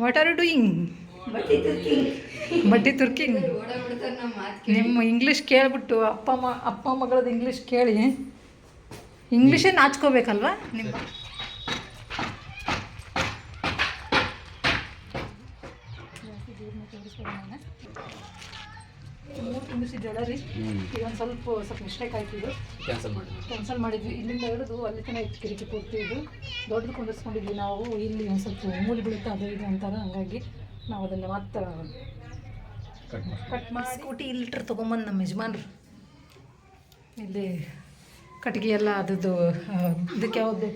What are you doing ಬಟ್ಟೆ ತುರ್ಕಿಂಗ್. ನಿಮ್ಮ English ಕೇಳ್ಬಿಟ್ಟು ಅಪ್ಪ ಅಮ್ಮ ಅಪ್ಪ ಮಗಳದ್ದು ಇಂಗ್ಲೀಷ್ ಕೇಳಿ. ಇಂಗ್ಲೀಷೇ ನಾಚ್ಕೋಬೇಕಲ್ವಾ ನಿಮ್ಮ ತುಂಬಿಸಿದ್ದೇಳ ರೀ. ಈಗ ಒಂದು ಸ್ವಲ್ಪ ಸ್ವಲ್ಪ ಮಿಸ್ಟೇಕ್ ಆಯ್ತು ಇದು. ಕ್ಯಾನ್ಸಲ್ ಮಾಡಿ ಕ್ಯಾನ್ಸಲ್ ಮಾಡಿದ್ವಿ. ಇಲ್ಲಿಂದ ಹಿಡಿದು ಅಲ್ಲಿ ತನಕ ಇತ್ತು ಕಿರಿಕಿ ಪೂರ್ತಿ ಇದು ದೊಡ್ಡದು ಕುಂದಿಸ್ಕೊಂಡಿದ್ವಿ ನಾವು. ಇಲ್ಲಿ ಒಂದು ಸ್ವಲ್ಪ ಮೂಲಿ ಬೀಳುತ್ತೆ ಅದು ಇದು ಅಂತಾರೆ ಹಂಗಾಗಿ ನಾವು ಅದನ್ನ ಮತ್ತೆ ಕಟ್ ಮಾಡಿ. ಕಟ್ ಮಾಡಿ ಸ್ಕೂಟಿ ಇಲ್ಲಿಟ್ರೆ ತೊಗೊಂಬಂದು ನಮ್ಮ ಯಜಮಾನ್ರು. ಇಲ್ಲಿ ಕಟ್ಟಿಗೆ ಎಲ್ಲ ಅದದ್ದು ಇದಕ್ಕೆ ಯಾವ್ದು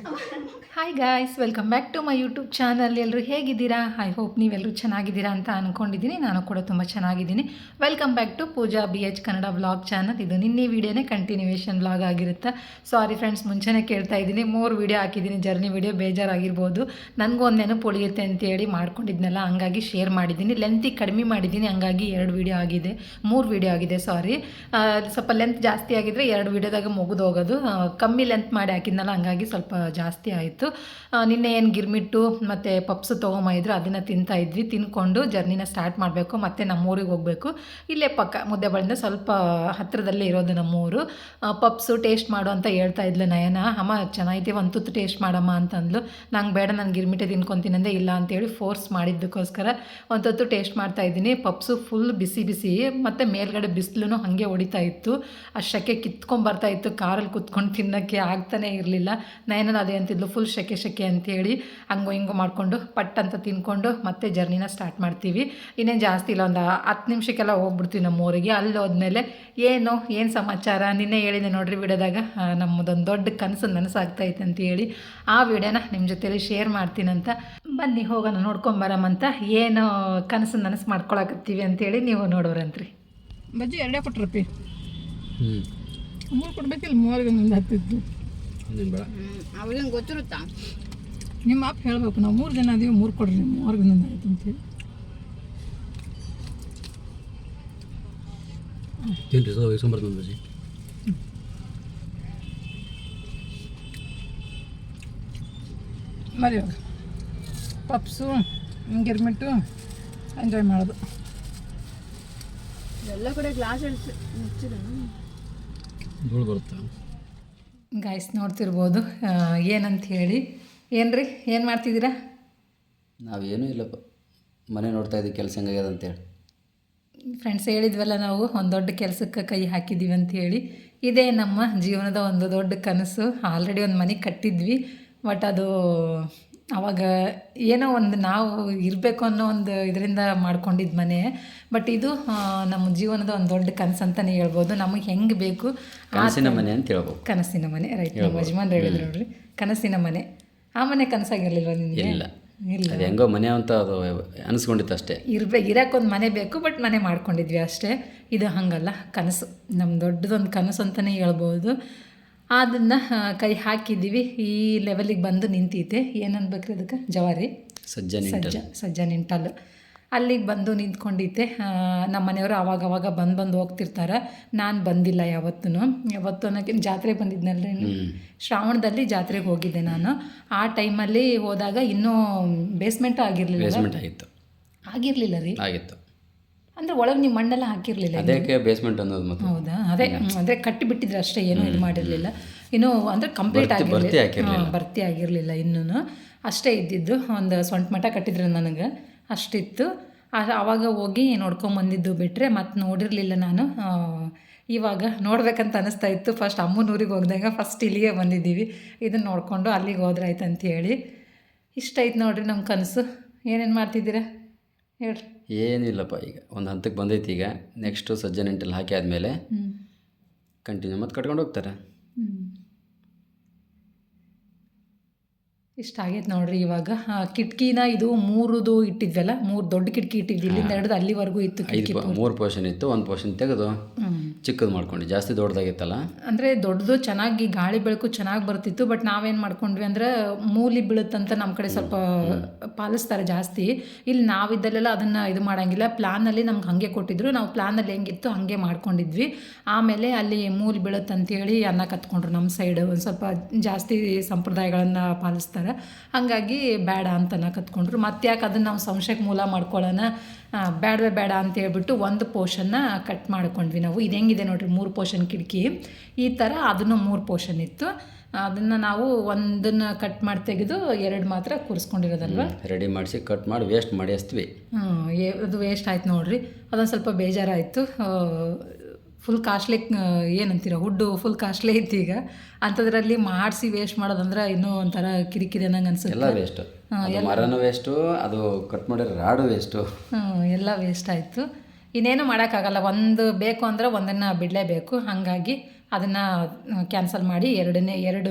hi guys welcome back to my YouTube channel ಎಲ್ಲರೂ ಹೇಗಿದ್ದೀರಾ? ಐ ಹೋಪ್ ನೀವೆಲ್ಲರೂ ಚೆನ್ನಾಗಿದ್ದೀರಾ ಅಂತ ಅಂದ್ಕೊಂಡಿದ್ದೀನಿ ನಾನು ಕೂಡ ತುಂಬ ಚೆನ್ನಾಗಿದ್ದೀನಿ. Welcome back to Pooja B H Kannada blog channel ಇದು ನಿನ್ನೆ ವೀಡಿಯೋನೇ ಕಂಟಿನ್ಯೂವೇಷನ್ ವ್ಲಾಗ್ ಆಗಿರುತ್ತೆ. ಸಾರಿ ಫ್ರೆಂಡ್ಸ್ ಮುಂಚೆನೇ ಕೇಳ್ತಾ ಇದ್ದೀನಿ. ಮೂರು ವೀಡಿಯೋ ಹಾಕಿದ್ದೀನಿ. ಜರ್ನಿ ವೀಡಿಯೋ ಬೇಜಾರಾಗಿರ್ಬೋದು. ನನಗೂ ಒಂದು ನೆನಪು ಅಂತೇಳಿ ಮಾಡ್ಕೊಂಡಿದ್ನಲ್ಲ, ಹಂಗಾಗಿ ಶೇರ್ ಮಾಡಿದ್ದೀನಿ. ಲೆಂತಿ ಕಡಿಮೆ ಮಾಡಿದ್ದೀನಿ, ಹಂಗಾಗಿ ಎರಡು ವೀಡಿಯೋ ಆಗಿದೆ. ಮೂರು ವೀಡಿಯೋ ಆಗಿದೆ ಸಾರಿ ಸ್ವಲ್ಪ ಲೆಂತ್ ಜಾಸ್ತಿ ಆಗಿದ್ರೆ ಎರಡು ವೀಡಿಯೋದಾಗ ಮುಗಿದು ಹೋಗೋದು. ಆ, ಕಮ್ಮಿ ಲೆಂತ್ ಮಾಡಿ ಹಾಕಿದ್ನಲ್ಲ ಹಂಗಾಗಿ ಸ್ವಲ್ಪ ಜಾಸ್ತಿ ಆಯಿತು. ನಿನ್ನೆ ಏನು ಗಿರ್ಮಿಟ್ಟು ಮತ್ತು ಪಪ್ಸು ತೊಗೊಂಬಂದಿದ್ರು ಅದನ್ನು ತಿಂತಾ ಇದ್ವಿ. ತಿನ್ಕೊಂಡು ಜರ್ನಿನ ಸ್ಟಾರ್ಟ್ ಮಾಡಬೇಕು. ಮತ್ತು ನಮ್ಮೂರಿಗೆ ಹೋಗಬೇಕು. ಇಲ್ಲೇ ಪಕ್ಕ ಮುದ್ದೆ ಮುದ್ದೆಬಳಿಂದ ಸ್ವಲ್ಪ ಹತ್ತಿರದಲ್ಲೇ ಇರೋದು ನಮ್ಮೂರು. ಪಪ್ಸು ಟೇಸ್ಟ್ ಮಾಡು ಅಂತ ಹೇಳ್ತಾ ಇದ್ಲು ನಯನ. ಅಮ್ಮ ಚೆನ್ನಾಗಿದೆ ಒಂದು ತುತ್ತು ಟೇಸ್ಟ್ ಮಾಡಮ್ಮ ಅಂತಂದ್ಲು. ನಂಗೆ ಬೇಡ ನಾನು ಗಿರ್ಮಿಟ್ಟೆ ತಿನ್ಕೊತೀನಿ ಅಂದೆ ಇಲ್ಲ ಅಂತೇಳಿ ಫೋರ್ಸ್ ಮಾಡಿದ್ದಕ್ಕೋಸ್ಕರ ಒಂದು ತುತ್ತು ಟೇಸ್ಟ್ ಮಾಡ್ತಾ ಇದ್ದೀನಿ. ಪಪ್ಸು ಫುಲ್ ಬಿಸಿ ಬಿಸಿ ಮತ್ತು ಮೇಲ್ಗಡೆ ಬಿಸಿಲು ಹಾಗೆ ಹೊಡಿತಾ ಇತ್ತು. ಅಷ್ಟಕ್ಕೆ ಕಿತ್ಕೊಂಬರ್ತಾ ಇತ್ತು ಕಾರಲ್ಲಿ ಕುತ್ಕೊಂಡು ತಿನ್ನೋಕ್ಕೆ ಆಗ್ತಾನೇ ಇರಲಿಲ್ಲ. ನಯನ ಅದೇ ಅಂತಿದ್ಲು ಫುಲ್ ಶೆಕೆ ಶೆಕೆ ಅಂತೇಳಿ ಹಂಗೋ ಹಿಂಗೋ ಮಾಡಿಕೊಂಡು ಪಟ್ ಅಂತ ತಿನ್ಕೊಂಡು ಮತ್ತೆ ಜರ್ನಿನ ಸ್ಟಾರ್ಟ್ ಮಾಡ್ತೀವಿ. ಇನ್ನೇನು ಜಾಸ್ತಿ ಇಲ್ಲ ಒಂದು ಹತ್ತು ನಿಮಿಷಕ್ಕೆಲ್ಲ ಹೋಗ್ಬಿಡ್ತೀವಿ ನಮ್ಮ ಊರಿಗೆ ಅಲ್ಲಿ ಹೋದ್ಮೇಲೆ ಏನು ಏನು ಸಮಾಚಾರ? ನಿನ್ನೆ ಹೇಳಿದೆ ನೋಡ್ರಿ ವಿಡಿಯೋದಾಗ ನಮ್ಮದೊಂದು ದೊಡ್ಡ ಕನಸು ನನಸಾಗ್ತೈತೆ ಅಂತ ಹೇಳಿ. ಆ ವಿಡಿಯೋನ ನಿಮ್ಮ ಜೊತೇಲಿ ಶೇರ್ ಮಾಡ್ತೀನಂತ. ಬನ್ನಿ ಹೋಗೋಣ ನೋಡ್ಕೊಂಬರಮಂತ ಏನು ಕನಸು ನನಸು ಮಾಡ್ಕೊಳಕತ್ತೀವಿ ಅಂತೇಳಿ ನೀವು ನೋಡೋರಂತ್ರಿ. ಬಜ್ಜಿ ಎರಡೇ ಕೊಟ್ರಪ್ಪಿ. ಹ್ಞೂ ಮೂರು ಕೊಡ್ಬೇಕಿಲ್ಲ ಮೂವರಿಗೆ ಒಂದೊಂದು ಹತ್ತಿದ್ದು ಅವ್ರಿಗೆ ಗೊತ್ತಿರುತ್ತಾ? ನಿಮ್ಮ ಅಪ್ಪ ಹೇಳ್ಬೇಕು ನಾವು ಮೂರು ಜನ ಅದೀವಿ ಮೂರು ಕೊಡ್ರಿ ಮೂವರಿಗೆ ಒಂದೊಂದು ಆಯ್ತು ಅಂತೇಳಿ. ತಿನ್ರಿ ಮರಿ ಪಪ್ಸು ಗಿರ್ಮಿಟ್ಟು ಎಂಜಾಯ್ ಮಾಡೋದು. ಎಲ್ಲ ಕಡೆ ಗ್ಲಾಸ್ ಮುಚ್ಚಿದ ಧೂಳು ಬರುತ್ತೆ? ಗಾಯ್ಸ್ ನೋಡ್ತಿರ್ಬೋದು. ಏನಂತ ಹೇಳಿ. ಏನ್ರಿ? ಏನು ಮಾಡ್ತಿದ್ದೀರಾ? ನಾವೇನೂ ಇಲ್ಲಪ್ಪ. ಮನೆ ನೋಡ್ತಾ ಇದ್ದೀವಿ ಕೆಲಸ ಹೆಂಗಾಗ್ಯದ ಅಂತೇಳಿ ಫ್ರೆಂಡ್ಸ್ ಹೇಳಿದ್ವಲ್ಲ ನಾವು ಒಂದು ದೊಡ್ಡ ಕೆಲಸಕ್ಕೆ ಕೈ ಹಾಕಿದ್ದೀವಿ ಅಂತ ಹೇಳಿ. ಇದೇ ನಮ್ಮ ಜೀವನದ ಒಂದು ದೊಡ್ಡ ಕನಸು. ಆಲ್ರೆಡಿ ಒಂದು ಮನೆ ಕಟ್ಟಿದ್ವಿ ಬಟ್ ಅದು ಅವಾಗ ಏನೋ ಒಂದು ನಾವು ಇರಬೇಕು ಅನ್ನೋ ಒಂದು ಇದರಿಂದ ಮಾಡ್ಕೊಂಡಿದ್ದ ಮನೆ. ಬಟ್ ಇದು ನಮ್ಮ ಜೀವನದ ಒಂದು ದೊಡ್ಡ ಕನಸು ಅಂತಲೇ ಹೇಳ್ಬೋದು. ನಮಗೆ ಹೆಂಗೆ ಬೇಕು ಕನಸಿನ ಮನೆ ಅಂತ ಹೇಳ್ಬೋದು. ಕನಸಿನ ಮನೆ ರೈಟ್ ನಮ್ಮ ಯಜಮಾನ್ರು ಹೇಳಿದ್ರು ನೋಡ್ರಿ. ಕನಸಿನ ಮನೆ. ಆ ಮನೆ ಕನಸಾಗಿರಲಿಲ್ಲ ನಿಮಗೆ? ಇಲ್ಲ. ಇಲ್ಲ. ಹೆಂಗೋ ಮನೆ ಅಂತ ಅದು ಅನಿಸ್ಕೊಂಡಿತ್ತು ಅಷ್ಟೇ. ಇರ್ಬೇಕು ಇರೋಕ್ಕೊಂದು ಮನೆ ಬೇಕು ಬಟ್ ಮನೆ ಮಾಡ್ಕೊಂಡಿದ್ವಿ ಅಷ್ಟೇ. ಇದು ಹಾಗಲ್ಲ. ಕನಸು. ನಮ್ಮ ದೊಡ್ಡದೊಂದು ಕನಸು ಅಂತಲೇ ಹೇಳ್ಬೋದು. ಅದನ್ನು ಕೈ ಹಾಕಿದ್ದೀವಿ. ಈ ಲೆವೆಲಿಗೆ ಬಂದು ನಿಂತೈತೆ ಏನನ್ಬೇಕ್ರಿ ಅದಕ್ಕೆ? ಜವಾರಿ. ಸಜ್ಜ ಸಜ್ಜ ಸಜ್ಜ ನಿಂಟಲ್. ಅಲ್ಲಿಗೆ ಬಂದು ನಿಂತ್ಕೊಂಡಿದ್ದೆ. ನಮ್ಮ ಮನೆಯವರು ಆವಾಗ ಅವಾಗ ಬಂದು ಬಂದು ಹೋಗ್ತಿರ್ತಾರೆ. ನಾನು ಬಂದಿಲ್ಲ ಯಾವತ್ತೂ ಯಾವತ್ತು ಅನ್ನೋಕ್ಕೆ ಜಾತ್ರೆ ಬಂದಿದ್ನಲ್ರಿ ಶ್ರಾವಣದಲ್ಲಿ ಜಾತ್ರೆಗೆ ಹೋಗಿದ್ದೆ ನಾನು. ಆ ಟೈಮಲ್ಲಿ ಹೋದಾಗ ಇನ್ನೂ ಬೇಸ್ಮೆಂಟು ಆಗಿರಲಿಲ್ಲ ಆಗಿತ್ತು. ಆಗಿರಲಿಲ್ಲ ರೀ? ಆಗಿತ್ತು. ಅಂದರೆ ಒಳಗೆ ನೀವು ಮಣ್ಣೆಲ್ಲ ಹಾಕಿರಲಿಲ್ಲ ಅದಕ್ಕೆ ಬೇಸ್ಮೆಂಟ್ ಅನ್ನೋದು ಮತ್ತೆ. ಹೌದಾ? ಅದೇ ಅಂದರೆ ಕಟ್ಟಿ ಬಿಟ್ಟಿದ್ರೆ ಅಷ್ಟೇ ಏನೂ ಇದು ಮಾಡಿರಲಿಲ್ಲ. ಇನ್ನೂ ಅಂದ್ರೆ ಕಂಪ್ಲೀಟ್ ಆಗಿರಲಿಲ್ಲ. ಭರ್ತಿ ಆಗಿರಲಿಲ್ಲ ಇನ್ನೂ ಅಷ್ಟೇ ಇದ್ದಿದ್ದು ಒಂದು ಸೊಂಟ ಮಠ ಕಟ್ಟಿದ್ರು ನನಗೆ. ಅಷ್ಟಿತ್ತು. ಅವಾಗ ಆವಾಗ ಹೋಗಿ ನೋಡ್ಕೊಂಬಂದಿದ್ದು ಬಿಟ್ಟರೆ ಮತ್ತೆ ನೋಡಿರಲಿಲ್ಲ ನಾನು. ಇವಾಗ ನೋಡ್ಬೇಕಂತ ಅನಿಸ್ತಾ ಇತ್ತು. ಫಸ್ಟ್ ಅಮ್ಮನೂರಿಗೆ ಹೋಗ್ದಾಗ ಫಸ್ಟ್ ಇಲ್ಲಿಗೆ ಬಂದಿದ್ದೀವಿ. ಇದನ್ನು ನೋಡಿಕೊಂಡು ಅಲ್ಲಿಗೆ ಹೋದ್ರೆ ಆಯ್ತು ಅಂತ ಹೇಳಿ. ಇಷ್ಟ ಐತೆ ನೋಡ್ರಿ ನಮ್ಮ ಕನಸು. ಏನೇನು ಮಾಡ್ತಿದ್ದೀರಾ? ಹೇಳ್ರಿ. ಏನಿಲ್ಲಪ್ಪ ಈಗ. ಒಂದು ಹಂತಕ್ಕೆ ಬಂದೈತಿ ಈಗ. ನೆಕ್ಸ್ಟು ಸಜ್ಜ ನೆಂಟಲ್ಲಿ ಹಾಕಿ ಆದಮೇಲೆ ಕಂಟಿನ್ಯೂ ಮತ್ತೆ ಕಟ್ಕೊಂಡು ಹೋಗ್ತಾರೆ. ಇಷ್ಟ ಆಗೈತೆ ನೋಡ್ರಿ ಇವಾಗ. ಕಿಟಕಿನ ಇದು ಮೂರುದು ಇಟ್ಟಿದ್ವಲ್ಲ? ಮೂರು ದೊಡ್ಡ ಕಿಟಕಿ ಇಟ್ಟಿದ್ವಿ. ಇಲ್ಲಿಂದ ಹಿಡಿದು ಅಲ್ಲಿವರೆಗೂ ಇತ್ತು ಕಿಟಕಿ ಮೂರು ಪೋರ್ಷನ್ ಇತ್ತು. ಒಂದು ಪೋರ್ಷನ್ ತೆಗೆದು. ಹ್ಮ್. ಚಿಕ್ಕದು ಮಾಡ್ಕೊಂಡು ಜಾಸ್ತಿ ದೊಡ್ಡದಾಗಿತ್ತಲ್ಲ? ಅಂದರೆ ದೊಡ್ಡದು ಚೆನ್ನಾಗಿ ಗಾಳಿ ಬೆಳಕು ಚೆನ್ನಾಗಿ ಬರ್ತಿತ್ತು ಬಟ್ ನಾವೇನು ಮಾಡ್ಕೊಂಡ್ವಿ ಅಂದ್ರೆ ಮೂಲಿ ಬೀಳುತ್ತಂತ ನಮ್ಮ ಕಡೆ ಸ್ವಲ್ಪ ಪಾಲಿಸ್ತಾರೆ ಜಾಸ್ತಿ. ಇಲ್ಲಿ ನಾವಿದ್ದಲ್ಲೆಲ್ಲ ಅದನ್ನು ಇದು ಮಾಡಂಗಿಲ್ಲ. ಪ್ಲಾನಲ್ಲಿ ನಮ್ಗೆ ಹಾಗೆ ಕೊಟ್ಟಿದ್ರು. ನಾವು ಪ್ಲಾನಲ್ಲಿ ಹೆಂಗಿತ್ತು ಹಾಗೆ ಮಾಡ್ಕೊಂಡಿದ್ವಿ. ಆಮೇಲೆ ಅಲ್ಲಿ ಮೂಲಿ ಬೀಳುತ್ತಂತೇಳಿ ಅನ್ನ ಕತ್ಕೊಂಡ್ರು ನಮ್ಮ ಸೈಡ್ ಒಂದು ಸ್ವಲ್ಪ ಜಾಸ್ತಿ ಸಂಪ್ರದಾಯಗಳನ್ನು ಪಾಲಿಸ್ತಾರೆ. ಹಾಗಾಗಿ ಬೇಡ ಅಂತ ಅನ್ನ ಕತ್ಕೊಂಡ್ರು. ಮತ್ತೆ ಯಾಕೆ ಅದನ್ನು ನಾವು ಸಂಶಯಕ್ಕೆ ಮೂಲ ಮಾಡ್ಕೊಳ್ಳೋಣ ಬೇಡವೇ ಬೇಡ ಅಂತ ಹೇಳ್ಬಿಟ್ಟು ಒಂದು ಪೋರ್ಷನ್ನ ಕಟ್ ಮಾಡ್ಕೊಂಡ್ವಿ ನಾವು. ಇದು ಹೆಂಗಿದೆ ನೋಡಿರಿ ಮೂರು ಪೋರ್ಷನ್ ಕಿಟಕಿ. ಈ ಥರ ಅದನ್ನು ಮೂರು ಪೋರ್ಷನ್ ಇತ್ತು. ಅದನ್ನು ನಾವು ಒಂದನ್ನು ಕಟ್ ಮಾಡಿ ತೆಗೆದು ಎರಡು ಮಾತ್ರ ಕೂರಿಸ್ಕೊಂಡಿರೋದಲ್ವ? ರೆಡಿ ಮಾಡಿಸಿ ಕಟ್ ಮಾಡಿ ವೇಸ್ಟ್ ಮಾಡಿ ಹಚ್ತೀವಿ ಹ್ಞೂ ಅದು ವೇಸ್ಟ್ ಆಯ್ತು ನೋಡಿರಿ. ಅದೊಂದು ಸ್ವಲ್ಪ ಬೇಜಾರಾಯಿತು. ಫುಲ್ ಕಾಸ್ಟ್ಲಿ ಏನಂತೀರ ಹುಡ್ಡು ಫುಲ್ ಕಾಸ್ಟ್ಲಿ ಇತ್ತು ಈಗ. ಅಂಥದ್ರಲ್ಲಿ ಮಾಡಿಸಿ ವೇಸ್ಟ್ ಮಾಡೋದಂದ್ರೆ ಇನ್ನೂ ಒಂಥರ ಕಿರಿಕಿರಿ ಅನ್ನಂಗೆ ಎಲ್ಲ ವೇಸ್ಟ್ ವೇಸ್ಟು. ಅದು ಮರನೂ ವೇಸ್ಟು ಅದು ಕಟ್ ಮಾಡಿರೋ ರಾಡು ವೇಸ್ಟು ಎಲ್ಲ ವೇಸ್ಟ್ ಆಯಿತು. ಇನ್ನೇನು ಮಾಡೋಕ್ಕಾಗಲ್ಲ. ಒಂದು ಬೇಕು ಅಂದರೆ ಒಂದನ್ನು ಬಿಡಲೇಬೇಕು. ಹಾಗಾಗಿ ಅದನ್ನು ಕ್ಯಾನ್ಸಲ್ ಮಾಡಿ ಎರಡನೇ ಎರಡು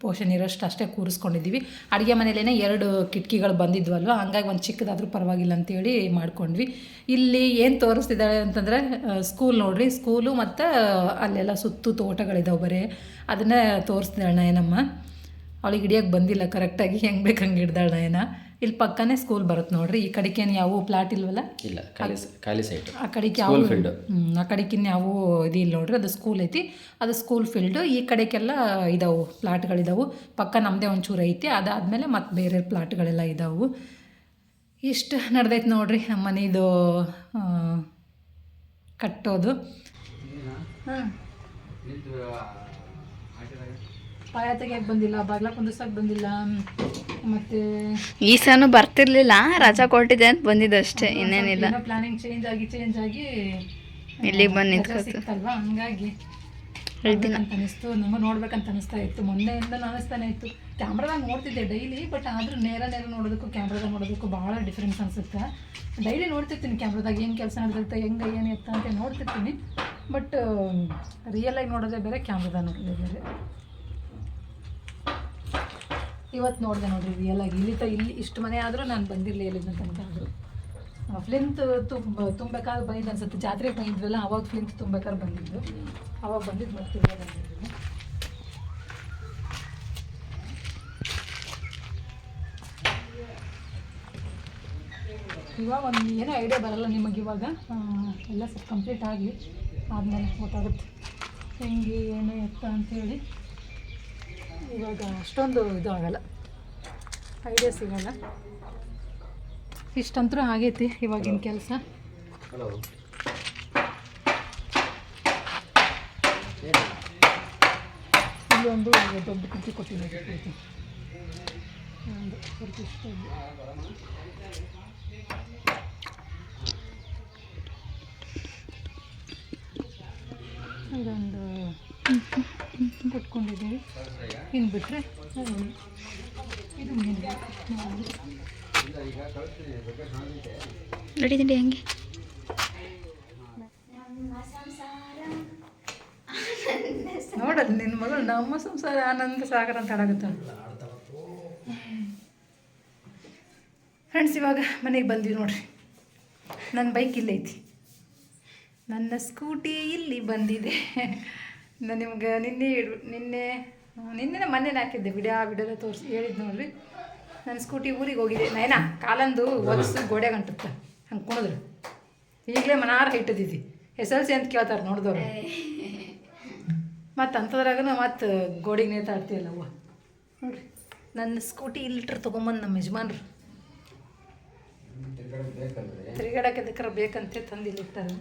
ಪೋರ್ಷನ್ ಇರೋಷ್ಟು ಅಷ್ಟೇ ಕೂರಿಸ್ಕೊಂಡಿದ್ದೀವಿ. ಅಡುಗೆ ಮನೇಲೇ ಎರಡು ಕಿಟಕಿಗಳು ಬಂದಿದ್ವಲ್ವ? ಹಂಗಾಗಿ ಒಂದು ಚಿಕ್ಕದಾದರೂ ಪರವಾಗಿಲ್ಲ ಅಂತೇಳಿ ಮಾಡ್ಕೊಂಡ್ವಿ. ಇಲ್ಲಿ ಏನು ತೋರಿಸ್ತಿದ್ದಾಳೆ ಅಂತಂದರೆ ಸ್ಕೂಲ್ ನೋಡ್ರಿ. ಸ್ಕೂಲು ಮತ್ತು ಅಲ್ಲೆಲ್ಲ ಸುತ್ತು ತೋಟಗಳಿದ್ದಾವೆ ಬರೀ. ಅದನ್ನೇ ತೋರಿಸ್ತಿದ್ದಾಳೆ ನಯನಮ್ಮ. ಅವಳಿಗೆ ಹಿಡಿಯೋಕೆ ಬಂದಿಲ್ಲ ಕರೆಕ್ಟಾಗಿ ಹೆಂಗೆ ಬೇಕು ಹಂಗೆ ಹಿಡ್ದಾಳ ಏನ? ಇಲ್ಲಿ ಪಕ್ಕನೇ ಸ್ಕೂಲ್ ಬರುತ್ತೆ ನೋಡ್ರಿ ಈ ಕಡೆಗೇನು ಯಾವ ಪ್ಲಾಟ್ ಇಲ್ವಲ್ಲ? ಇಲ್ಲ ಖಾಲಿ ಸೈಟ್ ಖಾಲಿ ಸೈಟು ಆ ಕಡೆಗೆ ಯಾವ ಸ್ಕೂಲ್ ಫೀಲ್ಡು ಹ್ಮ್, ಆ ಕಡೆಗಿನ್ನ ಯಾವ ಇದಿಲ್ಲ ನೋಡ್ರಿ ಅದು ಸ್ಕೂಲ್ ಐತಿ. ಅದು ಸ್ಕೂಲ್ ಫೀಲ್ಡು ಈ ಕಡೆಗೆಲ್ಲ ಇದಾವು ಪ್ಲಾಟ್ಗಳಿದಾವು ಪಕ್ಕ ನಮ್ಮದೇ ಒಂಚೂರು ಐತಿ ಅದಾದಮೇಲೆ ಮತ್ತು ಬೇರೆ ಪ್ಲಾಟ್ಗಳೆಲ್ಲ ಇದಾವು. ಇಷ್ಟು ನಡೆದೈತೆ ನೋಡ್ರಿ ನಮ್ಮ ಮನೆಯದು ಕಟ್ಟೋದು. ಹಾಂ ಪಾಯ ತೆಗಿಯಕ್ಕೆ ಬಂದಿಲ್ಲ? ಬಾಗ್ಲ ಕುಂದಿಸಕ್ಕೆ ಬಂದಿಲ್ಲ. ಮತ್ತೆ ಈಸಾನು ಬರ್ತಿರಲಿಲ್ಲ ಬರ್ತಿರ್ಲಿಲ್ಲ. ರಜಾ ಕೊಟ್ಟಿದೆ ಅಂತ ಬಂದಿದ್ದು ಅಷ್ಟೇ ಇನ್ನೇನಿಲ್ಲ. ಪ್ಲಾನಿಂಗ್ ಚೇಂಜ್ ಆಗಿ ಚೇಂಜ್ ಆಗಿ ಇಲ್ಲಿಗೆ ಬಂದು ಸಿಕ್ತಲ್ವಾ? ಹಂಗಾಗಿ ಅಂತ ಅನಿಸ್ತು. ನಮಗೆ ನೋಡ್ಬೇಕಂತ ಅನಿಸ್ತಾ ಇತ್ತು. ಮೊನ್ನೆಯಿಂದ ಅನಿಸ್ತಾನೆ ಇತ್ತು. ಕ್ಯಾಮ್ರಾದಾಗ ನೋಡ್ತಿದ್ದೆ ಡೈಲಿ ಬಟ್ ಆದರೂ ನೇರ ನೇರ ನೋಡೋದಕ್ಕೂ ಕ್ಯಾಮ್ರಾದಾಗ ನೋಡೋದಕ್ಕೂ ಭಾಳ ಡಿಫ್ರೆನ್ಸ್ ಅನಿಸುತ್ತೆ. ಡೈಲಿ ನೋಡ್ತಿರ್ತೀನಿ ಕ್ಯಾಮ್ರಾದಾಗ ಏನು ಕೆಲಸ ನಡೆದಿರುತ್ತೆ ಹೆಂಗೆ ಏನು ಎತ್ತ ಅಂತ ನೋಡ್ತಿರ್ತೀನಿ. ಬಟ್ ರಿಯಲಾಗಿ ನೋಡೋದೇ ಬೇರೆ ಕ್ಯಾಮ್ರಾದಾಗ ನೋಡೋದೇ ಬೇರೆ. ಇವತ್ತು ನೋಡಿದೆ ನೋಡ್ರಿ ರಿಯಲ್ ಆಗಿ. ಇಲ್ಲಿ ತ ಇಲ್ಲಿ ಇಷ್ಟು ಮನೆ ಆದರೂ ನಾನು ಬಂದಿರಲಿ ಎಲ್ಲಿಂದ ತನಕ ಆದರೂ. ಫ್ಲಿಂತ್ ತುಂಬ ತುಂಬಬೇಕಾದ್ರೆ ಬಂದಿದ್ದು ಅನ್ಸುತ್ತೆ. ಜಾತ್ರೆಗೆ ಬಂದಿದ್ವಲ್ಲ, ಅವಾಗ ಫ್ಲಿಂತ್ ತುಂಬಬೇಕಾದ್ರೆ ಬಂದಿದ್ದು ಅವಾಗ ಬಂದಿದ್ದು ಮತ್ತೆ ಬಂದಿದ್ದು ಇವಾಗ ಒಂದು ಏನೋ ಐಡಿಯಾ ಬರಲ್ಲ ನಿಮಗೆ ಇವಾಗ. ಎಲ್ಲ ಸ್ವಲ್ಪ ಕಂಪ್ಲೀಟ್ ಆಗಿ ಆದಮೇಲೆ ಗೊತ್ತಾಗುತ್ತೆ. ಹೆಂಗೆ, ಏನು ಎತ್ತ ಅಂತೇಳಿ ಇವಾಗ ಅಷ್ಟೊಂದು ಇದು ಆಗಲ್ಲ ಐಡಿಯಾ ಸಿಗಲ್ಲ. ಇಷ್ಟಂತೂ ಆಗೈತಿ ಇವಾಗಿನ ಕೆಲಸ. ಇಲ್ಲೊಂದು ದೊಡ್ಡ ಕುರ್ತಿ ಕೊಟ್ಟಿದ್ದೀನಿ ಒಂದು ಇಷ್ಟು. ಇದೊಂದು ಕೊಟ್ಕೊಂಡಿದ್ದೀವಿ. ಇನ್ನು ಬಿಟ್ಟರೆ ಇದು ತಿಂಡಿ ಹಂಗೆ. ನೋಡಲ್ಲ ನಿನ್ನ ಮಗಳು ನಮ್ಮ ಸಂಸಾರ ಆನಂದ ಸಾಗರ ಅಂತ ಹಾಡಾಗುತ್ತ. ಫ್ರೆಂಡ್ಸ್ ಇವಾಗ ಮನೆಗೆ ಬಂದ್ವಿ ನೋಡ್ರಿ. ನನ್ನ ಬೈಕ್ ಇಲ್ಲೈತಿ ನನ್ನ ಸ್ಕೂಟಿ ಇಲ್ಲಿ ಬಂದಿದೆ. ನಾನು ನಿಮ್ಗೆ ನಿನ್ನೆ ಇಡ್- ನಿನ್ನೆ ನಿನ್ನೆ ಮೊನ್ನೆ ಹಾಕಿದ್ದೆ ವಿಡಿಯೋ ಆ ವಿಡಿಯೋದ ತೋರಿಸಿ ಹೇಳಿದ್ದು ನೋಡ್ರಿ. ನನ್ನ ಸ್ಕೂಟಿ ಊರಿಗೆ ಹೋಗಿದೆ ನಯನ ಕಾಲಂದು ಹೊಲಸು ಗೋಡೆ ಗಂಟುತ್ತೆ. ಹಂಗೆ ಕುಣಿದ್ರು. ಈಗಲೇ ಮನಾರ ಇಟ್ಟಿದ್ದೀವಿ ಎಸ್ ಎಲ್ ಸಿ ಅಂತ ಕೇಳ್ತಾರೆ ನೋಡಿದವ್ರು. ಮತ್ತು ಅಂಥದ್ರಾಗ ಮತ್ತು ಗೋಡಿಗೆ ನೇತಾಡ್ತೀಯಲ್ಲವ್ವ ನೋಡ್ರಿ. ನನ್ನ ಸ್ಕೂಟಿ ಇಲ್ಲಿಟ್ರು ತೊಗೊಂಬಂದು ನಮ್ಮ ಯಜಮಾನ್ರು. ತಿರುಗಾಡಕ್ಕೆ ಬೇಕಂತೆ ತಂದು ಇಲ್ಲಿಟ್ಟಾರೆ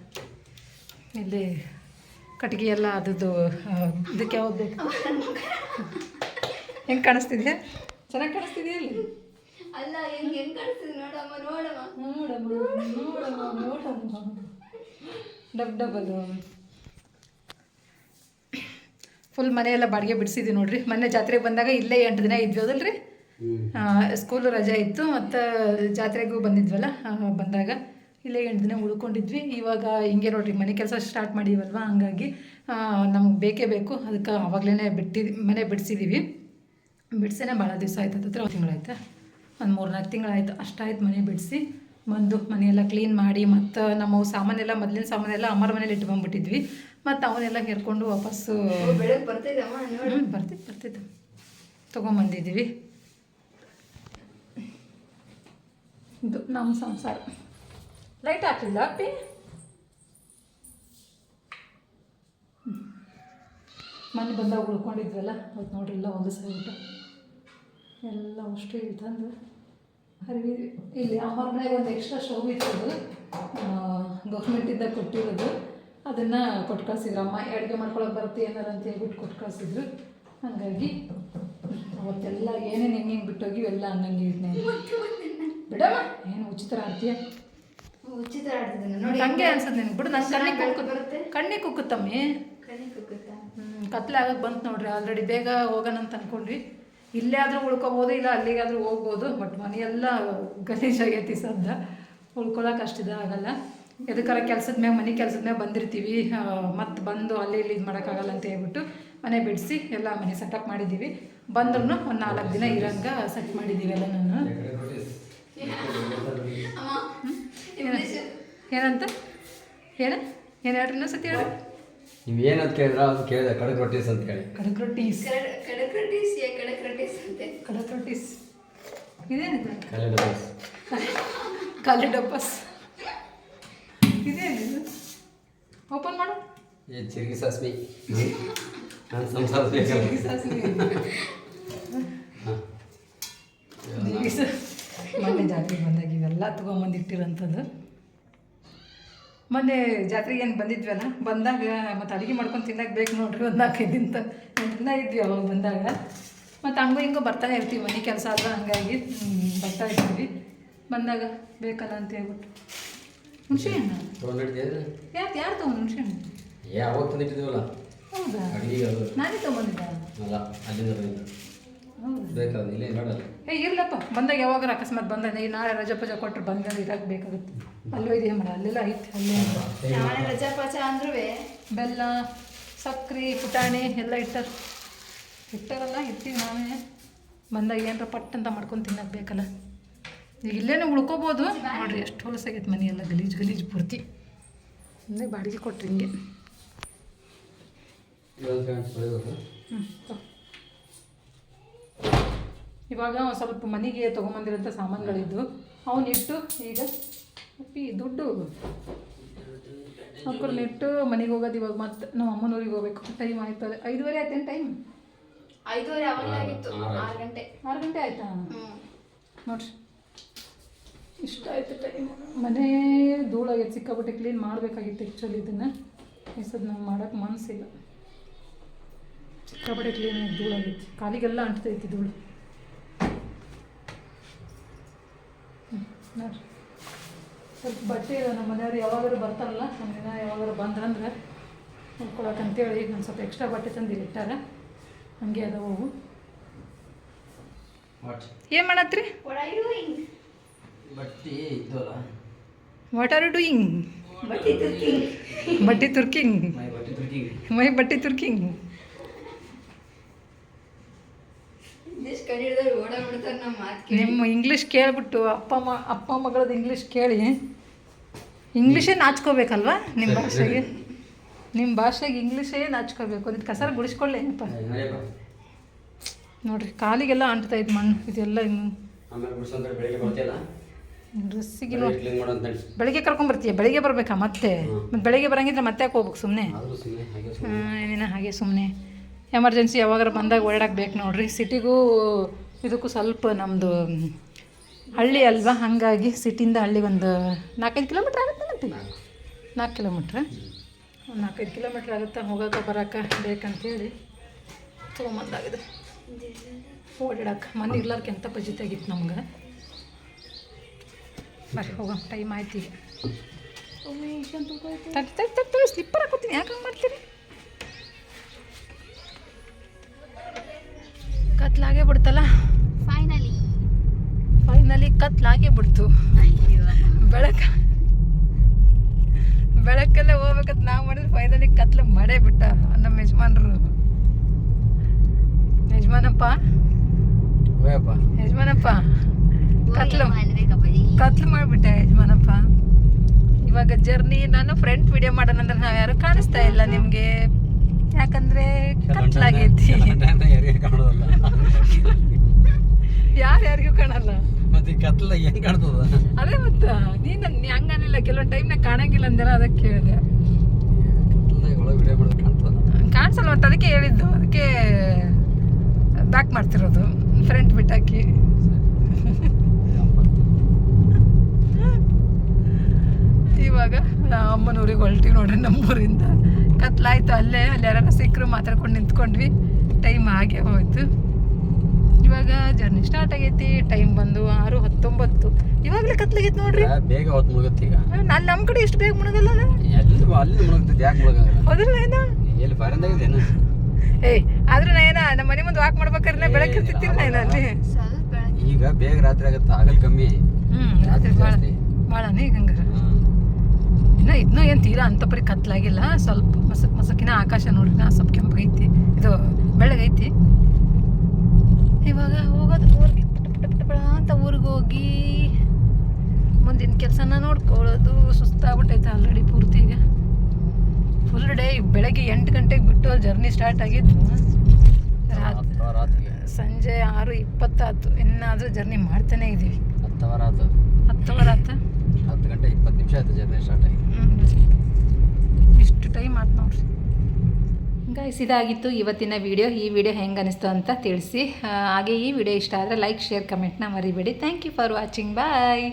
ಇಲ್ಲಿ ಕಟ್ಗೆ ಎಲ್ಲ ಅದು ಇದಕ್ಕೆ ಯಾವ್ದು? ಬೇಕು ಹೆಂಗೆ ಕಾಣಿಸ್ತಿದೆ ಚೆನ್ನಾಗಿ ಕಾಣಿಸ್ತಿದ್ಯಾ ಅಲ್ಲಿ ಅಲ್ಲ ಹೆಂಗ್ ಹೆಂಗ್ ಕಾಣಿಸ್ತಿದೆ ನೋಡಮ್ಮ ನೋಡಮ್ಮ. ನೋಡಮ್ಮ ನೋಡಮ್ಮ ನೋಡಮ್ಮ. Dub double. ಫುಲ್ ಮನೆಯೆಲ್ಲ ಬಾಡಿಗೆ ಬಿಡಿಸಿದ್ವಿ ನೋಡ್ರಿ. ಮೊನ್ನೆ ಜಾತ್ರೆಗೆ ಬಂದಾಗ ಇಲ್ಲೇ ಎಂಟು ದಿನ ಇದ್ವಿ ಹೌದಲ್ರಿ? ಸ್ಕೂಲು ರಜೆ ಇತ್ತು ಮತ್ತು ಜಾತ್ರೆಗೂ ಬಂದಿದ್ವಲ್ಲ ಬಂದಾಗ. ಇಲ್ಲೇ ಎಂಟು ದಿನ ಉಳ್ಕೊಂಡಿದ್ವಿ. ಇವಾಗ ಹಿಂಗೆ ನೋಡ್ರಿ ಮನೆ ಕೆಲಸ ಸ್ಟಾರ್ಟ್ ಮಾಡಿವಲ್ವ? ಹಂಗಾಗಿ ನಮ್ಗೆ ಬೇಕೇ ಬೇಕು. ಅದಕ್ಕೆ ಆವಾಗಲೇ ಬಿಟ್ಟಿ ಮನೆ ಬಿಡಿಸಿದ್ದೀವಿ ಬಿಡಿಸೇನೆ ಭಾಳ ದಿವಸ ಆಯ್ತು. ಹತ್ರ ಒಂದು ತಿಂಗಳಾಯ್ತಾ? ಒಂದು ಮೂರು ನಾಲ್ಕು ತಿಂಗಳಾಯ್ತು. ಅಷ್ಟಾಯ್ತು ಮನೆ ಬಿಡಿಸಿ. ಬಂದು ಮನೆಯೆಲ್ಲ ಕ್ಲೀನ್ ಮಾಡಿ ಮತ್ತು ನಮ್ಮ ಸಾಮಾನೆಲ್ಲ ಮೊದಲಿನ ಸಾಮಾನೆಲ್ಲ ಅಮ್ಮರ ಮನೇಲಿ ಬಂದ್ಬಿಟ್ಟಿದ್ವಿ. ಮತ್ತು ಅವನ್ನೆಲ್ಲ ಹೇರ್ಕೊಂಡು ವಾಪಸ್ಸು ಬರ್ತಿತ್ತು ಬರ್ತಿತ್ತು. ತೊಗೊಂಬಂದಿದ್ದೀವಿ ಇದು ನಮ್ಮ ಸಂಸಾರ. ಲೈಟ್ ಹಾಕಿಲ್ಲ ಅಪ್ಪಿ. ಮನೆ ಬಂದಾಗ ಉಳ್ಕೊಂಡಿದ್ವಲ್ಲ ಅವತ್ತು ನೋಡ್ರಿ ಎಲ್ಲ ಹೊಲಸಾಗ್ಬಿಟ್ಟು ಎಲ್ಲ ಅಷ್ಟು ಇಲ್ಲಿ ತಂದು ಅರಿವಿ ಇಲ್ಲಿ ಆ ಮನೆಗೆ ಒಂದು ಎಕ್ಸ್ಟ್ರಾ ಶೋ ಇತ್ತು ಗೌರ್ಮೆಂಟಿಂದ ಕೊಟ್ಟಿರೋದು. ಅದನ್ನು ಕೊಟ್ಟು ಕಳ್ಸಿದ್ರು. ಅಮ್ಮ ಅಡುಗೆ ಮಾಡ್ಕೊಳಕ್ಕೆ ಬರುತ್ತೆ ಏನಾರು ಅಂತ ಹೇಳ್ಬಿಟ್ಟು ಕೊಟ್ಟು ಕಳ್ಸಿದ್ರು. ಹಾಗಾಗಿ ಅವತ್ತೆಲ್ಲ ಏನೇನು ಹೆಂಗೆ ಹೆಂಗೆ ಬಿಟ್ಟೋಗಿ ಎಲ್ಲ ಹಂಗಂಗೆ ಇದ್ನೆ. ಬಿಡಮ್ಮ ಏನು ಉಚಿತ ಆಡ್ತೀಯ ಉಚಿತ ಆಡ್ತಿದ್ದೀನಿ. ನೋಡಿ ಹಂಗೆ ಅನ್ಸುತ್ತೆ ನಿನ್ಗೆ. ಬಿಡು ನನ್ನ ಕಣ್ಣಿಗೆ ಬರುತ್ತೆ. ಕಣ್ಣಿಗೆ ಕುಕ್ಕುತ್ತಮ್ಮಿ. ಕಣ್ಣಿ ಕುಕ್ಕುತ್ತಾ? ಹ್ಮ್, ಕತ್ಲೆ ಆಗಕ್ಕೆ ಬಂತು ನೋಡ್ರಿ ಆಲ್ರೆಡಿ ಬೇಗ ಹೋಗೋಣ ಅಂತ ಅನ್ಕೊಂಡ್ವಿ. ಇಲ್ಲೇ ಆದರೂ ಉಳ್ಕೊಬೋದು ಇಲ್ಲ ಅಲ್ಲಿಗಾದ್ರೂ ಹೋಗ್ಬೋದು ಬಟ್ ಮನೆಯೆಲ್ಲ ಗಲೀಜಾಗೈತಿ ಸದ್ದ. ಉಳ್ಕೊಳಕ್ಕೆ ಅಷ್ಟಿದ ಆಗಲ್ಲ. ಎದಕ್ಕಾರ ಕೆಲ್ಸದ ಮ್ಯಾಗ ಮನೆ ಕೆಲ್ಸದ ಮ್ಯಾಗ ಬಂದಿರ್ತೀವಿ. ಮತ್ತೆ ಬಂದು ಅಲ್ಲಿ ಇಲ್ಲಿ ಇದು ಮಾಡೋಕ್ಕಾಗಲ್ಲ ಅಂತ ಹೇಳ್ಬಿಟ್ಟು ಮನೆ ಬಿಡಿಸಿ ಎಲ್ಲ ಮನೆ ಸೆಟಪ್ ಮಾಡಿದ್ದೀವಿ ಬಂದ್ರೂ ಒಂದು ನಾಲ್ಕು ದಿನ ಇರಂಗ ಸೆಟ್ ಮಾಡಿದ್ದೀವಿ ಎಲ್ಲ ನಾನು. ಏನಂತ ಏನ ಏನು ಹೇಳ್ರಿ ಇನ್ನೊಂದ್ಸತಿ ಹೇಳಿ. ನೀವು ಏನಂತ ಕೇಳಿದ್ರ ಅದು ಕೇಳಿದೆ. ಕಡಕ್ ರೊಟ್ಟೀಸ್ ಅಂತ ಹೇಳಿ. ಕಡಕ್ ರೊಟ್ಟೀಸ್. ಕಡಕ್ ರೊಟ್ಟೀಸ್ ಕಡಕ್ ರೊಟ್ಟೀಸ್ ಅಂತೆ. ಕಡಕ್ ರೊಟ್ಟೀಸ್. ಇದೇನಿದೆ ಕಲೆ ಡಬ್ಬಸ್ ಕಲೆ ಡಬ್ಬಸ್ ಇದೇನಿದು ಓಪನ್ ಮಾಡು. ಏ ಚಿರ್ಗಿ ಸಾಸ್ಮಿ ನನ್ನ ಸಂಸಾರ ಬೇಕಲ್ಲ. ಸಾಸ್ವಿ. ಸಾಸ್ವೆ. ಮೊನ್ನೆ ಜಾತ್ರೆಗೆ ಬಂದಾಗ ಇವೆಲ್ಲ ತೊಗೊಂಬಂದು ಇಟ್ಟಿರೋಂಥದ್ದು ಮೊನ್ನೆ ಜಾತ್ರೆಗೆ ಏನು ಬಂದಿದ್ವಲ್ಲ ಬಂದಾಗ ಮತ್ತು ಅಡುಗೆ ಮಾಡ್ಕೊಂಡು ತಿನ್ನಕ್ಕೆ ಬೇಕು ನೋಡ್ರಿ ಒಂದು ನಾಲ್ಕೈದು ದಿನ ಎಂಟು ದಿನ ಇದ್ವಿ ಅವಾಗ ಬಂದಾಗ. ಮತ್ತು ಹಂಗೂ ಹಿಂಗೂ ಬರ್ತಾನೆ ಇರ್ತೀವಿ ಮನೆ ಕೆಲಸ ಆದ್ರೆ ಹಂಗಾಗಿ ಬರ್ತಾ ಇರ್ತೀವಿ. ಬಂದಾಗ ಬೇಕಲ್ಲ ಅಂತ ಹೇಳ್ಬಿಟ್ಟು. ಹುಣಸೆ ಹಣ್ಣು ಯಾಕೆ ಯಾರು ತೊಗೊಂಡು ಹುಣಸೆ ಹಣ್ಣು ಯಾವಾಗ ತಂದಿಟ್ಟಿದ್ದೀವಲ್ಲ? ಹೌದಾ? ನಾನೇ ಅಲ್ಲ ಅಲ್ಲಿಂದ ಹೌದಾ ಬೇಕಾದ ಇಲ್ಲೇ ನೋಡಲ್ಲ ಏ ಇರ್ಲಪ್ಪ. ಬಂದಾಗ ಯಾವಾಗ ಅಕಸ್ಮಾತ್ ಬಂದ ಈ ನಾಳೆ ರಜಾ ಪಜಾ ಕೊಟ್ಟರು ಬಂದಾಗ ಇರಕ್ಕೆ ಬೇಕಾಗುತ್ತೆ ಅಲ್ಲೂ ಇದೆ ಮಾಡ ಅಲ್ಲೆಲ್ಲ ಐತೆ ಅಲ್ಲೇ ನಾಳೆ ರಜಾ ಪಚ ಅಂದ್ರೂ ಬೆಲ್ಲ ಸಕ್ರೆ ಪುಟಾಣಿ ಎಲ್ಲ ಇಟ್ಟಾರ. ಇಟ್ಟಾರಲ್ಲ ಇರ್ತೀವಿ ನಾವೇ. ಬಂದಾಗ ಏನರ ಪಟ್ ಅಂತ ಮಾಡ್ಕೊಂಡು ತಿನ್ನಕ್ಕೆ ಬೇಕಲ್ಲ. ಈಗ ಉಳ್ಕೋಬಹುದು ಉಳ್ಕೊಬೋದು. ನೋಡ್ರಿ ಎಷ್ಟು ಹೊಲಸಾಗೈತೆ ಮನೆ ಎಲ್ಲ ಗಲೀಜು ಗಲೀಜು ಪೂರ್ತಿ. ಅಂದರೆ ಬಾಡಿಗೆ ಕೊಟ್ರಿ ಹಿಂಗೆ. ಇದೊಂದು ಇವಾಗ ಒಂದ್ ಸ್ವಲ್ಪ ಮನೆಗೆ ತೊಗೊಂಬಂದಿರೋಂಥ ಸಾಮಾನುಗಳಿದ್ದು. ಅವನ್ನಿಟ್ಟು ಈಗ ಅಪ್ಪಿ ದುಡ್ಡು. ನೆಟ್ಟು ಮನೆಗೆ ಹೋಗೋದು ಇವಾಗ ಮತ್ತೆ ನಮ್ಮ ಅಮ್ಮನವ್ರಿಗೆ ಹೋಗ್ಬೇಕು. ಟೈಮ್ ಆಯ್ತು ಐದುವರೆ ಆಯ್ತೇನು ಟೈಮ್ ಐದೂವರೆ ಆಗಿತ್ತು. ಆರು ಗಂಟೆ. ಆರು ಗಂಟೆ ಆಯ್ತಾ? ನೋಡ್ರಿ. ಇಷ್ಟ ಆಯ್ತು ಟೈಮ್ ಮನೆ ಧೂಳಾಗೈತೆ ಸಿಕ್ಕಾಪಟ್ಟೆ ಕ್ಲೀನ್ ಮಾಡಬೇಕಾಗಿತ್ತು ಆ್ಯಕ್ಚುಲಿ ಇದನ್ನು. ಈ ಸದ್ ನಂಗೆ ಮಾಡೋಕ್ಕೆ ಮನಸ್ಸಿಲ್ಲ ಸಿಕ್ಕಾಪಟ್ಟೆ ಕ್ಲೀನ್ ಆಗಿ ಧೂಳಾಗೈತಿ ಕಾಲಿಗೆಲ್ಲ ಅಂಟ್ತೈತಿ ಧೂಳು. ನೋಡ್ರಿ. ಸ್ವಲ್ಪ ಬಟ್ಟೆ ಇದೆ ನಮ್ಮ ಮನೆಯವ್ರು ಯಾವಾಗಾರು ಬರ್ತಾರಲ್ಲ ನಮ್ಮ ದಿನ ಯಾವಾಗಾದ್ರು ಬಂದ್ರಂದ್ರೆ ನೋಡ್ಕೊಳಕ್ಕೆ ಅಂತೇಳಿ ಒಂದು ಸ್ವಲ್ಪ ಎಕ್ಸ್ಟ್ರಾ ಬಟ್ಟೆ ತಂದು ಇಟ್ಟಾರೆ. ಹಂಗೆ ಅದಾವು ಅವು ವಾಟ್ ಏನು ಮಾಡತ್ರಿ? ವಾಟ್ ಆರ್ ಯು ಡೂಯಿಂಗ್ ಬಟ್ಟೆ ತುರ್ಕಿಂಗ್. ಮೈ ಬಟ್ಟೆ ತುರ್ಕಿಂಗ್ ಮೈ ಬಟ್ಟೆ ತುರ್ಕಿಂಗ್ ಇಂಗ್ಲೀಷ್ ಕನ್ನಡದವ್ರು ಓಡಾಡ್ಬಿಡ್ತಾರೆ ನಮ್ಮ ಮಾತು ನಿಮ್ಮ ಇಂಗ್ಲೀಷ್ ಕೇಳ್ಬಿಟ್ಟು ಅಪ್ಪ ಅಮ್ಮ ಅಪ್ಪ ಮಗಳದ್ದು ಇಂಗ್ಲೀಷ್ ಕೇಳಿ. ಇಂಗ್ಲೀಷೇ ನಾಚ್ಕೋಬೇಕಲ್ವಾ? ನಿಮ್ಮ ಭಾಷೆಗೆ? ನಿಮ್ಮ ಭಾಷೆಗೆ ಇಂಗ್ಲೀಷೇ ನಾಚ್ಕೋಬೇಕು. ಅದಕ್ಕೆ ಕಸರ ಗುಡಿಸ್ಕೊಳ್ಳಿ ಏನಪ್ಪ? ನೋಡ್ರಿ ಕಾಲಿಗೆಲ್ಲ ಅಂಟ್ತಾ ಇದ್ದು ಮಣ್ಣು ಇದೆಲ್ಲ ಇನ್ನು. ಬಿಡ್ಸಂತ ಬೆಳಿಗ್ಗೆ ಕರ್ಕೊಂಡ್ಬರ್ತೀಯ ಡ್ರೆಸ್ಸಿಗೆ ಬೆಳಿಗ್ಗೆ ಕರ್ಕೊಂಬರ್ತೀಯ ಬೆಳಿಗ್ಗೆ ಬರಬೇಕಾ ಮತ್ತೆ? ಮತ್ತು ಬೆಳಿಗ್ಗೆ ಬರಂಗಿದ್ರೆ ಮತ್ತೆ ಯಾಕೆ ಹೋಗ್ಬೇಕು ಸುಮ್ಮನೆ ಹಾಂ ಹಾಗೆ ಸುಮ್ಮನೆ ಎಮರ್ಜೆನ್ಸಿ ಯಾವಾಗಾರ ಬಂದಾಗ ಓಡಾಡಕ್ಕೆ ಬೇಕು ನೋಡ್ರಿ. ಸಿಟಿಗೂ ಇದಕ್ಕೂ ಸ್ವಲ್ಪ ನಮ್ಮದು ಹಳ್ಳಿ ಅಲ್ವಾ? ಹಾಗಾಗಿ ಸಿಟಿಯಿಂದ ಹಳ್ಳಿ ಒಂದು ನಾಲ್ಕೈದು ಕಿಲೋಮೀಟ್ರ್ ಆಗುತ್ತೆ ನಾಲ್ಕು ಕಿಲೋಮೀಟ್ರ್. ಒಂದು ನಾಲ್ಕೈದು ಕಿಲೋಮೀಟ್ರ್ ಆಗುತ್ತೆ ಹೋಗೋಕೆ ಬರೋಕೆ ಬೇಕಂತೇಳಿ ತೊಗೊಂಬಂದಾಗಿದೆ. ಓಡಾಡಕ್ಕೆ ಮನೆ ಇರ್ಲಾರ್ಕೆ ಎಂಥ ಪಜಿತ ಆಗಿತ್ತು ನಮ್ಗೆ? ಬರ್ರಿ ಹೋಗೋ ಟೈಮ್ ಆಯ್ತು ಈಗ. ಸ್ಲಿಪ್ಪರ್ ಹಾಕೋತೀನಿ. ಯಾಕೆ ಮಾಡ್ತೀರಿ? ಕತ್ಲಾಗೇ ಬಿಡ್ತಲ್ಲ? ಫೈನಲಿ ಫೈನಲಿ ಕತ್ಲಾಗೇ ಬಿಡ್ತು. ಬೆಳಕ. ಬೆಳಕಲ್ಲೇ ಹೋಗ್ಬೇಕಂತ ನಾವು ಮಾಡಿದ್ರೆ ಫೈನಲಿ ಕತ್ಲ ಮಾಡೇ ಬಿಟ್ಟ. ನಮ್ಮ ಯಜಮಾನ್ರು. ಯಜಮಾನಪ್ಪ? ಯಜಮಾನಪ್ಪ? ಕತ್ಲು. ಕತ್ಲು ಮಾಡಿಬಿಟ್ಟೆ ಯಜಮಾನಪ್ಪ. ಇವಾಗ ಜರ್ನಿ ನಾನು ಫ್ರೆಂಡ್ ವಿಡಿಯೋ ಮಾಡೋಣ ಅಂದ್ರೆ ನಾವು ಯಾರು ಕಾಣಿಸ್ತಾ ಇಲ್ಲ ನಿಮಗೆ. ಯಾಕಂದ್ರೆ ಕತ್ಲಾಗೈತಿ. ಯಾರ್ಯಾರಿಗೂ ಕಾಣೋದಲ್ಲ ಯಾರು ಯಾರಿಗೂ ಕಾಣಲ್ಲ. ಮತ್ತೆ ಕತ್ಲ ಹೆಂಗ್ ಕಾಣ್ತದ? ಅದೇ ಮತ್ತ ನೀನ್ ನೀ ಹಂಗನಿಲ್ಲ ಕೆಲವೊಂದು ಟೈಮ್ನಾಗ ಕಾಣಂಗಿಲ್ಲ ಅಂದೆಲ್ಲ ಅದಕ್ಕೆ ಕಾಣ್ತದ? ಕಾಣಿಸಲ್ಲ ಮತ್ತೆ ಅದಕ್ಕೆ ಹೇಳಿದ್ದು. ಅದಕ್ಕೆ ಬ್ಯಾಕ್ ಮಾಡ್ತಿರೋದು. ಫ್ರಂಟ್ ಬಿಟ್ಟಾಕಿ. ಇವಾಗ ನಾ ಅಮ್ಮನೂರಿಗೆ ಹೊಲ್ಟಿವಿ ನೋಡ್ರಿ ನಮ್ಮೂರಿಂದ. ಕತ್ಲಾಯ್ತು ಅಲ್ಲೇ ಅಲ್ಲಿ ಯಾರು ಸಿಕ್ಕರು ಮಾತಾಡ್ಕೊಂಡು ನಿಂತ್ಕೊಂಡ್ವಿ. ಟೈಮ್ ಆಗೇ ಹೋಯ್ತು. ಇವಾಗ ಜರ್ನಿ ಸ್ಟಾರ್ಟ್ ಆಗೈತಿ ಟೈಮ್ ಬಂದು ಆರು ಹತ್ತೊಂಬತ್ತು. ಇವಾಗಲೇ ಕತ್ಲಾಗೈತಿ ನೋಡ್ರಿ. ಬೇಗ ಹೊತ್ತು ಮುಳುಗುತ್ತೆ ಈಗ. ನಾನು ನಮ್ಮ ಕಡೆ ಇಷ್ಟು ಬೇಗ ಮುಳುಗಲ್ಲ ಎಲ್ಲಿ ಅಲ್ಲಿ ಮುಳುಗ್ತದೆ ಯಾಕೆ ಮುಳುಗಲ್ಲ? ಹೌದಿಲ್ಲ ಏನ? ಎಲ್ಲಿ ಬರಂದಾಗಿದ್ದೇನು ಏಯ್ ಆದ್ರೂ ನಮ್ಮ ಮನೆ ಮುಂದೆ ವಾಕ್ ಮಾಡ್ಬೇಕಾದ್ರೆ ಬೆಳಕಿರ್ತಿತ್ತಿಲ್ಲ ನಾನು ಅಲ್ಲಿ. ಈಗ ಬೇಗ ರಾತ್ರಿ ಆಗುತ್ತೆ ಆಗಲ್ ಕಮ್ಮಿ. ಹ್ಞೂ ರಾತ್ರಿ ಭಾಳ. ಭಾಳನೇ ಈಗ ಹಂಗಾರ ಇನ್ನ ಇದನ್ನೂ ಏನು ತೀರಾ ಅಂತ ಪರಿ ಕತ್ಲಾಗಿಲ್ಲ. ಸ್ವಲ್ಪ ಮಸಕ್ ಮಸಕಿನ ಆಕಾಶ ನೋಡ್ರಿ ನಾ ಸ್ವಲ್ಪ ಕೆಂಪಗೈತಿ ಇದು ಬೆಳಗೈತಿ ಇವಾಗ ಹೋಗೋದು ಊರಿಗೆ. ಅಂತ ಊರಿಗೆ ಹೋಗಿ ಮುಂದಿನ ಕೆಲಸನ ನೋಡ್ಕೊಳ್ಳೋದು. ಸುಸ್ತಾಗ್ಬಿಟ್ಟೈತೆ ಆಲ್ರೆಡಿ ಪೂರ್ತಿ ಈಗ. ಫುಲ್ ಡೇ ಬೆಳಗ್ಗೆ ಎಂಟು ಗಂಟೆಗೆ ಬಿಟ್ಟು ಜರ್ನಿ ಸ್ಟಾರ್ಟ್ ಆಗಿದ್ದು. ಸಂಜೆ ಆರು ಇಪ್ಪತ್ತಾತು ಇನ್ನಾದರೂ ಜರ್ನಿ ಮಾಡ್ತಾನೆ ಇದ್ದೀವಿ ಹತ್ತವರ ಆತು ಹತ್ತುವರೆ ಆತ ಹತ್ತು ಗಂಟೆ ಇಪ್ಪತ್ತು ನಿಮಿಷ ಆಯ್ತು ಜರ್ನಿ ಸ್ಟಾರ್ಟ್ ಆಗಿ. ಹ್ಮ್. ಇಷ್ಟು ಟೈಮ್ ಆಯ್ತು ನೋಡ್ರಿ. ಗೈಸ್ ಇದಾಗಿತ್ತು ಇವತ್ತಿನ ವಿಡಿಯೋ ಈ ವಿಡಿಯೋ ಹೆಂಗೆ ಅನಿಸ್ತು ಅಂತ ತಿಳಿಸಿ. ಹಾಗೆ ಈ ವಿಡಿಯೋ ಇಷ್ಟ ಆದರೆ ಲೈಕ್ ಶೇರ್ ಕಮೆಂಟ್ನ ಮರಿಬೇಡಿ. Thank you for watching bye